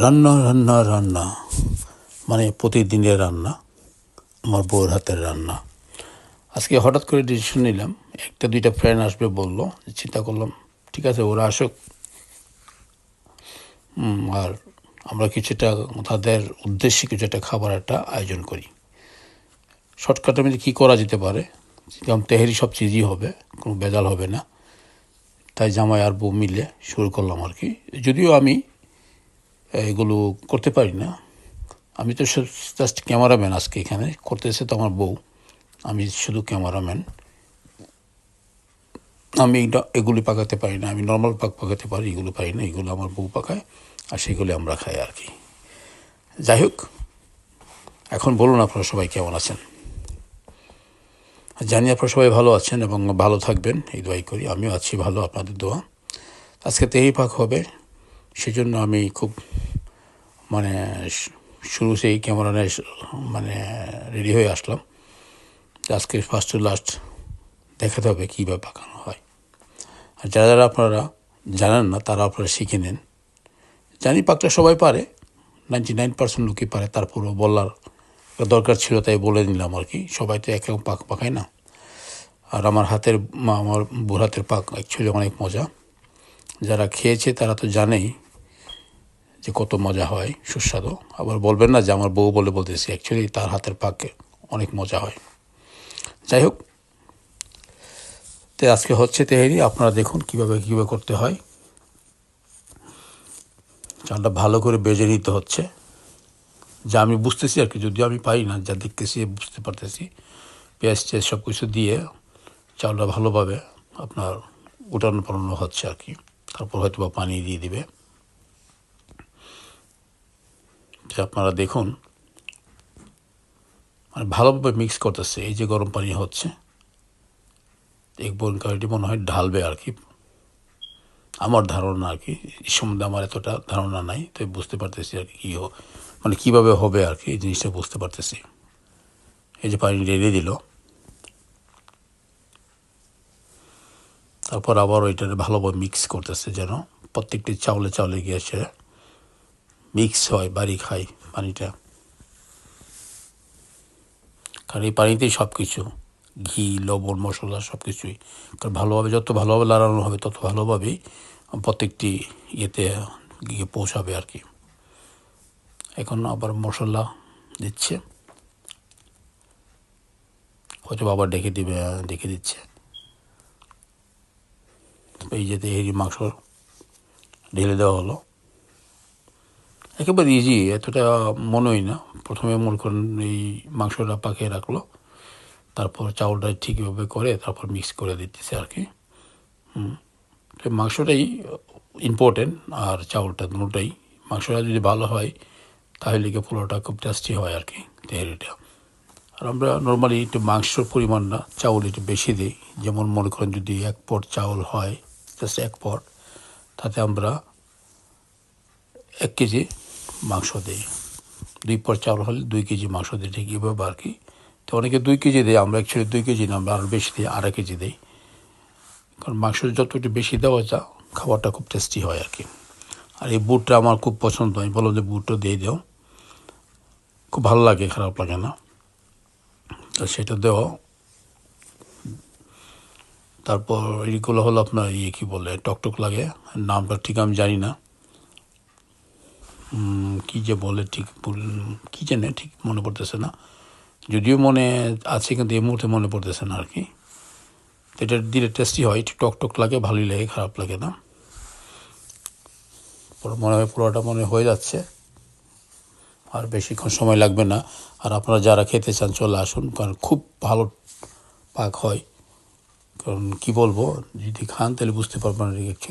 রান্না রান্না রান্না। মানে প্রতিদিনের রান্না, আমার বউয়ের হাতের রান্না। আজকে হঠাৎ করে ডিসিশন নিলাম, একটা, দুইটা ফ্রেন্ড আসবে বলল, চিন্তা করলাম, ঠিক আছে, ওরা আসুক। আর আমরা কিছুটা তাদের উদ্দেশ্যে কিছু একটা খাবার একটা আয়োজন করি। শর্টকাটের মধ্যে কী করা যেতে পারে? যেমন তেহেরি সব চিজই হবে, কোনো বেজাল হবে না। তাই জামাই আর বউ মিলে শুরু করলাম আর কি। যদিও আমি এগুলো করতে পারি না। আমি তো জাস্ট ক্যামেরাম্যান আজকে এখানে। করতেছে তো আমার বউ। আমি শুধু ক্যামেরাম্যান আমি এগুলি পাকাতে পারি না। আমি নর্মাল পাক পাকাতে পারি, এগুলো পারি না। এগুলো আমার বউ পাকায় আর সেগুলি আমরা খাই আর কি। যাই হোক, এখন বলুন আপনারা সবাই কেমন আছেন? জানি আপনারা সবাই ভালো আছেন এবং ভালো থাকবেন, এই দোয়াই করি। আমিও আছি ভালো, আপনাদের দোয়া। আজকে তেই পাক হবে, সেজন্য আমি খুব মানে শুরু সেই ক্যামেরা নিয়ে মানে রেডি হয়ে আসলাম। আজকে ফার্স্ট টু লাস্ট দেখাতে হবে কীভাবে পাকানো হয়। আর যারা যারা আপনারা জানেন না, তারা আপনারা শিখে নেন। জানি পাকটা সবাই পারে নাইনটি নাইন পার্সেন্ট লোকই পারে, তারপরেও বলার দরকার ছিল তাই বলে নিলাম আর কি। সবাই তো একরকম পাক পাকায় না। আর আমার হাতের, আমার বুড় হাতের পাক অ্যাকচুয়ালি অনেক মজা। যারা খেয়েছে তারা তো জানেই যে কত মজা হয়, সুস্বাদু। আবার বলবেন না যে আমার বউ বলে বলতেছি অ্যাকচুয়ালি তার হাতের পাকে অনেক মজা হয়। যাই হোক, তো আজকে হচ্ছে তেহেরি, আপনারা দেখুন কীভাবে কীভাবে করতে হয়। চালটা ভালো করে বেজে নিতে হচ্ছে। যা আমি বুঝতেছি আর কি, যদিও আমি পাই না, যা দেখতেছি, বুঝতে পারতেছি। পেঁয়াজ টেয়াজ সব কিছু দিয়ে চালটা ভালোভাবে আপনার উঠানো পালানো হচ্ছে আর কি। তারপর হয়তো বা পানি দিয়ে দিবে। তো আপনারা দেখুন মানে ভালোভাবে মিক্স করতেছে, এই যে গরম পানি হচ্ছে এক বোন কারিটি মনে হয় ঢালবে আর কি। আমার ধারণা আর কি, এই সম্বন্ধে আমার এতটা ধারণা নাই, তাই বুঝতে পারতেছি আর কি কী মানে কীভাবে হবে আর কি, এই জিনিসটা বুঝতে পারতেছি। এই যে পানি রেড়ে দিল। তারপর আবার ওইটা ভালোভাবে মিক্স করতেছে যেন প্রত্যেকটি চাউলে চাউলে গিয়ে সে মিক্স হয় বাড়ি খাই পানিটা। কারণ এই পানিতেই সব কিছু ঘি, লবণ, মশলা সব কিছুই কারণ ভালোভাবে, যত ভালোভাবে লাড়ানো হবে, তত ভালোভাবেই প্রত্যেকটি ইয়েতে গিয়ে পৌঁছাবে আর কি। এখন আবার মশলা দিচ্ছে। হয়তো আবার ডেকে দিবে, ডেকে দিচ্ছে। এই যে তেহেরি মাংস ঢেলে দেওয়া হলো। একেবারে ইজি এতটা মনে হয় না। প্রথমে মনে করেন এই মাংসটা পাকিয়ে রাখল। তারপর চাউলটা ঠিকভাবে করে তারপর মিক্স করে দিতেছে আর কি। তো মাংসটাই ইম্পর্টেন্ট আর চাউলটা দুটোটাই মাংসটা যদি ভালো হয়, তাহলে কি পোলাওটা খুব টেস্টি হয় আর কি, তেহারিটা। আর আমরা নর্মালি একটু মাংসর পরিমাণ না, চাউল একটু বেশি দিই। যেমন মনে করেন যদি এক পট চাউল হয় জাস্ট এক পট, তাতে আমরা এক কেজি মাংস দিই দুই পর চাউল হলে দুই কেজি মাংস দিই ঠিক এভাবে আর কি। তো অনেকে দুই কেজি দেয়, আমরা অ্যাকচুয়ালি দুই কেজি না, আমরা আরও বেশি দিই, আড়াই কেজি দিই। কারণ মাংস যত একটু বেশি দেওয়া যা খাবারটা খুব টেস্টি হয় আর কি। আর এই বুটটা আমার খুব পছন্দ, আমি বললাম যে বুটটা দিয়ে দাও। খুব ভালো লাগে, খারাপ লাগে না। তো সেটা দেওয়া। তারপর এইগুলো হলো আপনার ইয়ে কী বলে, টকটক লাগে, নামটা ঠিক আমি জানি না। কি যে বলে ঠিক ভুল- কি জানে, ঠিক মনে পড়তেছে না। যদিও মনে আছে, কিন্তু এই মুহূর্তে মনে পড়তেছে না আর কি। এটা দিলে টেস্টি হয়, একটু টক টক লাগে, ভালোই লাগে, খারাপ লাগে না। মনে হয়, পুরোটা মনে হয়ে যাচ্ছে। আর বেশিক্ষণ সময় লাগবে না। আর আপনারা যারা খেতে চান, চলে আসুন, কারণ খুব ভালো পাক হয়। কারণ কী বলব, যদি খান, তাহলে বুঝতে পারবেন